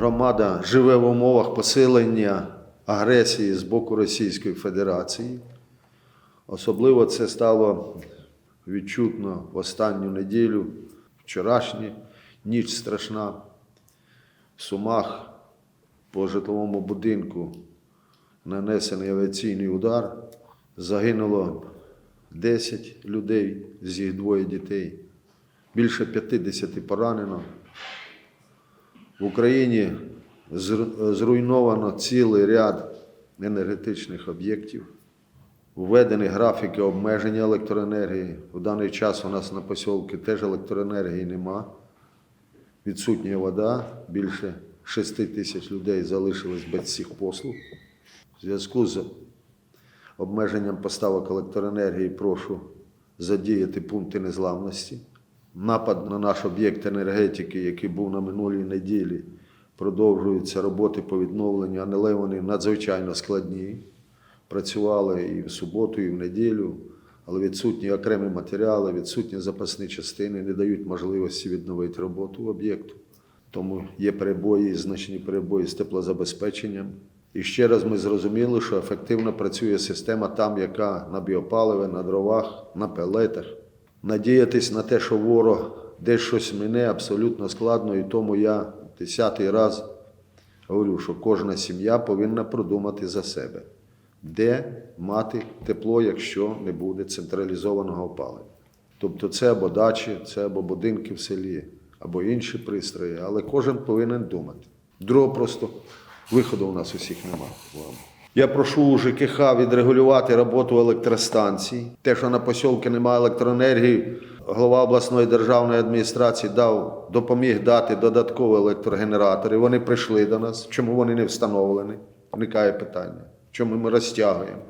громада живе в умовах посилення агресії з боку Російської Федерації. Особливо це стало відчутно в останню неділю, вчорашню, ніч страшна. В Сумах по житловому будинку нанесений авіаційний удар. Загинуло 10 людей, з їх двоє дітей. Більше 50 поранено. В Україні зруйновано цілий ряд енергетичних об'єктів. Введені графіки обмеження електроенергії. В даний час у нас на посілки теж електроенергії нема. Відсутня вода. Більше 6 тисяч людей залишились без цих послуг. В зв'язку з обмеженням поставок електроенергії прошу задіяти пункти незламності. Напад на наш об'єкт енергетики, який був на минулій неділі, продовжуються роботи по відновленню, але вони надзвичайно складні. Працювали і в суботу, і в неділю, але відсутні окремі матеріали, відсутні запасні частини не дають можливості відновити роботу об'єкту. Тому є перебої, значні перебої з теплозабезпеченням. І ще раз ми зрозуміли, що ефективно працює система там, яка на біопаливі, на дровах, на пелетах. Надіятись на те, що ворог десь щось мине, абсолютно складно, і тому я десятий раз говорю, що кожна сім'я повинна продумати за себе, де мати тепло, якщо не буде централізованого опалення. Тобто це або дачі, це або будинки в селі, або інші пристрої, але кожен повинен думати. Другого просто виходу у нас усіх немає. Я прошу ЖКХ відрегулювати роботу електростанцій. Те, що на посілки немає електроенергії, голова обласної державної адміністрації дав, допоміг дати додаткові електрогенератори. Вони прийшли до нас. Чому вони не встановлені? Виникає питання. Чому ми розтягуємо?